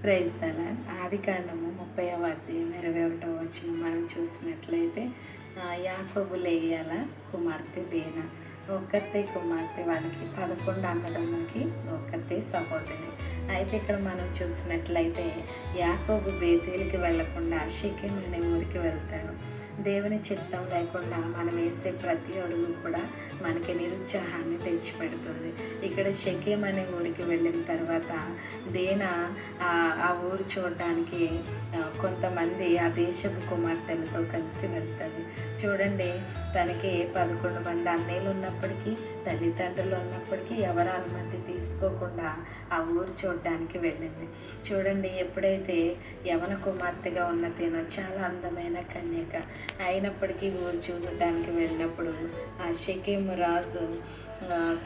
Praise తల. ఆది కాండము ముప్పై అధ్యాయం ఇరవై ఒకటో వచ్చిన మనం చూసినట్లయితే యాకోబు లేయాల కుమార్తె దేన. ఒక్కతే కుమార్తె వాళ్ళకి పదకొండు అన్నదమ్ములకి ఒక్కతే సహోదరి. అయితే ఇక్కడ మనం చూసినట్లయితే యాకోబు బేతీలకి వెళ్ళకుండా షికెం అనే ఊరికి వెళ్తాడు. దేవుని చిత్తం లేకుండా మనం వేసే ప్రతి అడుగు కూడా మనకి నిరుత్సాహాన్ని తెచ్చిపెడుతుంది. ఇక్కడ షకేం అనే ఊరికి వెళ్ళిన తర్వాత దేన ఆ ఊరు చూడడానికి కొంతమంది ఆ దేశపు కుమార్తెలతో కలిసి వెళ్తుంది. చూడండి తనకి పదకొండు మంది అన్నయ్యలు ఉన్నప్పటికీ తల్లిదండ్రులు ఉన్నప్పటికీ ఎవరు అనుమతి తీసుకోకుండా ఆ ఊరు చూడడానికి వెళ్ళింది. చూడండి ఎప్పుడైతే యవన కుమార్తెగా ఉన్న తినో చాలా అందమైన కన్యక. అయినప్పటికీ ఊరు చూడటానికి వెళ్ళినప్పుడు ఆ షకేము రాజు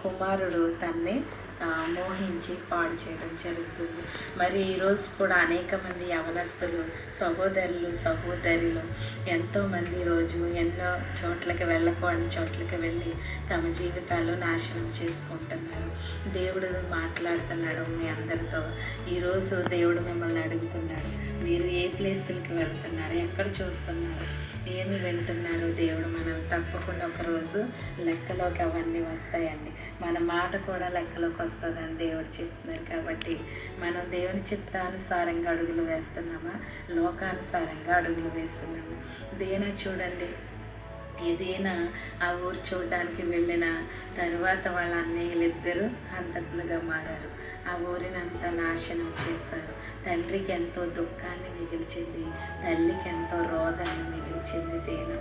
కుమారుడు తన్ని మోహించి పాడు చేయడం జరుగుతుంది. మరి ఈరోజు కూడా అనేక మంది యవనస్తులు సహోదరులు సహోదరులు ఎంతోమంది ఈరోజు ఎన్నో చోట్లకి వెళ్ళకూడని చోట్లకి వెళ్ళి తమ జీవితాలు నాశనం చేసుకుంటున్నారు. దేవుడు మాట్లాడుతున్నాడు మీ అందరితో. ఈరోజు దేవుడు మిమ్మల్ని అడుగుతున్నాడు. మీరు ఏ ప్లేసులకి వెళ్తున్నారు? ఎక్కడ చూస్తున్నారు? ఏమి వింటున్నారు? దేవుడు మనం తప్పకుండా ఒకరోజు లెక్కలోకి అవన్నీ వస్తాయండి. మన మాట కూడా లెక్కలోకి వస్తుందని దేవుడు చెప్తున్నారు కాబట్టి మనం దేవుని చిత్తానుసారంగా అడుగులు వేస్తున్నామా? లోకానుసారంగా అడుగులు వేస్తున్నాము? దేనా చూడండి. ఏదైనా ఆ ఊరు చూడడానికి వెళ్ళిన తర్వాత వాళ్ళ అన్నయ్యలు ఇద్దరు హంతకులుగా మారారు. ఆ ఊరినంతా నాశనం చేశారు. తండ్రికి ఎంతో దుఃఖాన్ని మిగిల్చింది. తల్లికి ఎంతో రోధాన్ని మిగిల్చింది తేను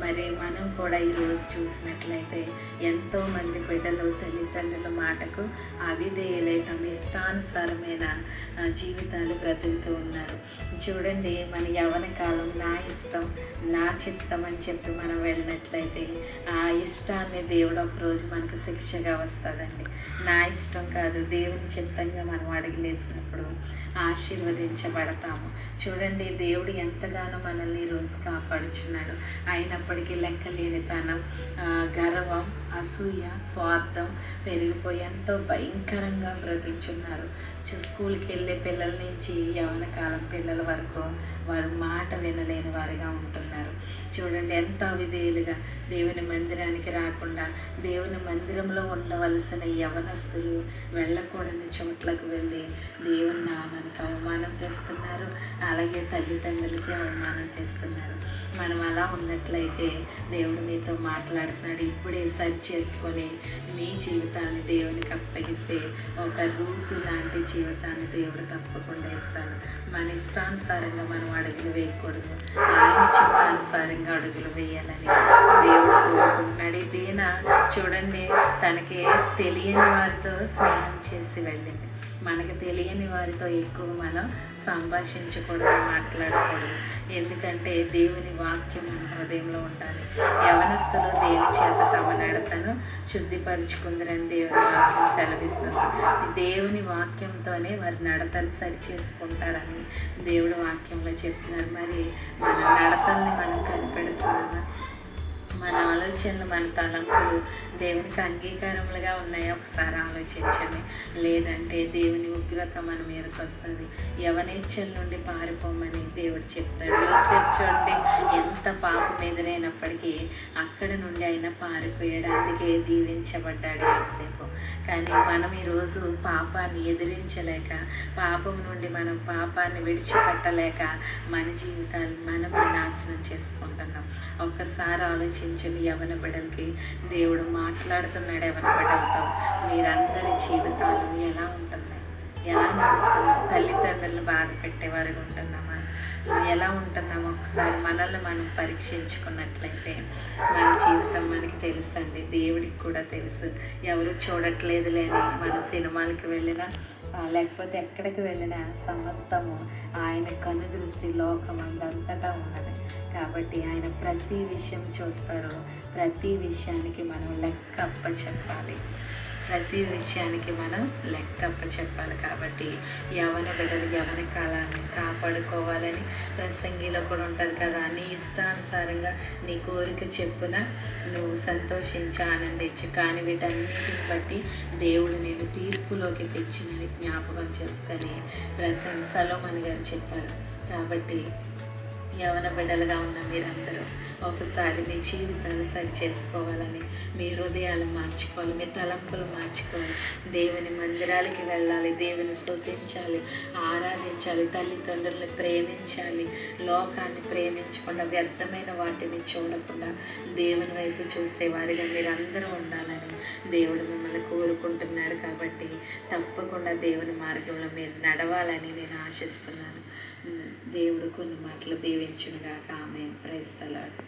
మరి మనం కూడా ఈరోజు చూసినట్లయితే ఎంతోమంది బిడ్డలు తల్లిదండ్రుల మాటకు అవిధేయులై తమ ఇష్టానుసారమైన జీవితాలు బ్రతుకుతూ ఉన్నారు. చూడండి మన యవన కాలం నా ఇష్టం నా చిత్తం అని చెప్పి మనం వెళ్ళినట్లయితే ఆ ఇష్టాన్ని దేవుడు ఒకరోజు మనకు శిక్షగా వస్తుందండి నా ఇష్టం కాదు దేవుని చిత్తంగా మనం అడిగిలేసినప్పుడు ఆశీర్వదించబడతాము. చూడండి దేవుడు ఎంతగానో మనల్ని ఈరోజు కాపాడుచున్నాడు. అయినప్పటికీ లెక్కలేనితనం గర్వం అసూయ స్వార్థం పెరిగిపోయి ఎంతో భయంకరంగా బ్రతికుచున్నారు స్కూల్కి వెళ్ళే పిల్లల నుంచి యవన కాలం పిల్లల వరకు వారు మాట వినలేని వారిగా ఉంటున్నారు. చూడండి ఎంత విధేయులుగా దేవుని మందిరానికి రాకుండా దేవుని మందిరంలో ఉండవలసిన యవనస్తులు వెళ్ళకూడని చోట్లకు వెళ్ళి దేవుని నామానికి అవమానం తెస్తున్నారు. అలాగే తల్లిదండ్రులకి అవమానం తెస్తున్నారు. మనం అలా ఉన్నట్లయితే దేవుడు మీతో మాట్లాడుతున్నాడు. ఇప్పుడే సరి చేసుకొని మీ జీవితాన్ని దేవునికి అప్పగిస్తే ఒక రూపు లాంటి జీవితాన్ని దేవుడు తప్పకుండా ఇస్తాడు. మన ఇష్టానుసారంగా మనం అడుగులు వేయకూడదు. ఆయన చిత్తానుసారంగా అడుగులు వేయాలని దేవుడు కోరుకుంటున్నాడు. దీన చూడండి తనకి తెలియని వారితో స్నేహం చేసి వెళ్ళింది. మనకి తెలియని వారితో ఎక్కువ మనం సంభాషించకూడదు మాట్లాడకూడదు. ఎందుకంటే దేవుని వాక్యం మన హృదయంలో ఉండాలి. యవనస్తులు దేని చేత తమ నడతను శుద్ధిపరుచుకుందరని దేవుని వాక్యం సెలవిస్తుంది. దేవుని వాక్యంతోనే వారి నడతలు సరి చేసుకుంటారని దేవుడు వాక్యంలో చెప్తున్నారు. మరి మన నడతల్ని మనం కనిపెడుతున్నామా? మన ఆలోచనలు మన తలంపులు దేవునికి అంగీకారములుగా ఉన్నాయో? ఒకసారి ఆలోచించండి. లేదంటే దేవుని ఉగ్రత మన మీదకి వస్తుంది. యవనేచ్ఛల నుండి పారిపోమని దేవుడు చెప్తాడు. చూడండి ఎంత పాపం ఎదురైనప్పటికీ అక్కడి నుండి అయినా పారిపోయాడు అందుకే దీవించబడ్డాడు యోసేపు. కానీ మనం ఈరోజు పాపాన్ని ఎదిరించలేక పాపం నుండి మనం పాపాన్ని విడిచిపెట్టలేక మన జీవితాలు మనమే నాశనం చేసుకుంటున్నాం. ఒక్కసారి ఆలోచించండి యవన బిడ్డలకి దేవుడు మాట్లాడుతున్నాడు యవన బిడ్డలతో. మీరందరి జీవితాలు ఎలా ఉంటున్నాయి? ఎలా నడుస్తున్నాం తల్లిదండ్రులను బాధ పెట్టేవారుగా ఉంటున్నామా? ఎలా ఉంటున్నామో ఒకసారి మనల్ని మనం పరీక్షించుకున్నట్లయితే మన జీవితం మనకి తెలుసండి. దేవుడికి కూడా తెలుసు. ఎవరు చూడట్లేదు లేని మన సినిమాలకి వెళ్ళినా లేకపోతే ఎక్కడికి వెళ్ళినా సమస్తము ఆయన కను దృష్టి లోకం అందంతటా ఉన్నది. కాబట్టి ఆయన ప్రతి విషయం చూస్తారు. ప్రతి విషయానికి మనం లెక్క అప్ప చెప్పాలి ప్రతి విషయానికి మనం లెక్కప్ప చెప్పాలి కాబట్టి యవన బిడ్డలు యవన కాలాన్ని కాపాడుకోవాలని ప్రసంగిలో కూడా ఉంటారు కదా. నీ ఇష్టానుసారంగా నీ కోరిక చెప్పున నువ్వు సంతోషించి ఆనందించు. కానీ వీటన్నిటిని బట్టి దేవుడు నేను తీర్పులోకి తెచ్చినని జ్ఞాపకం చేసుకొని ప్రశంసలో మన గారు చెప్పారు. కాబట్టి యవన బిడ్డలుగా ఉన్న మీరందరూ ఒకసారి మీ జీవితాన్ని సరి చేసుకోవాలని మీ హృదయాలు మార్చుకోవాలి మీ తలంపులు మార్చుకోవాలి. దేవుని మందిరాలకి వెళ్ళాలి దేవుని స్థుతించాలి ఆరాధించాలి తల్లిదండ్రులను ప్రేమించాలి లోకాన్ని ప్రేమించకుండా వ్యర్థమైన వాటిని చూడకుండా దేవుని వైపు చూసేవారిగా మీరు అందరూ ఉండాలని దేవుడు మిమ్మల్ని కోరుకుంటున్నారు కాబట్టి తప్పకుండా దేవుని మార్గంలో మీరు నడవాలని నేను ఆశిస్తున్నాను. దేవుడు కొన్ని మాటలు దీవించునుగాక. ఆమె ప్రైస్తలాడు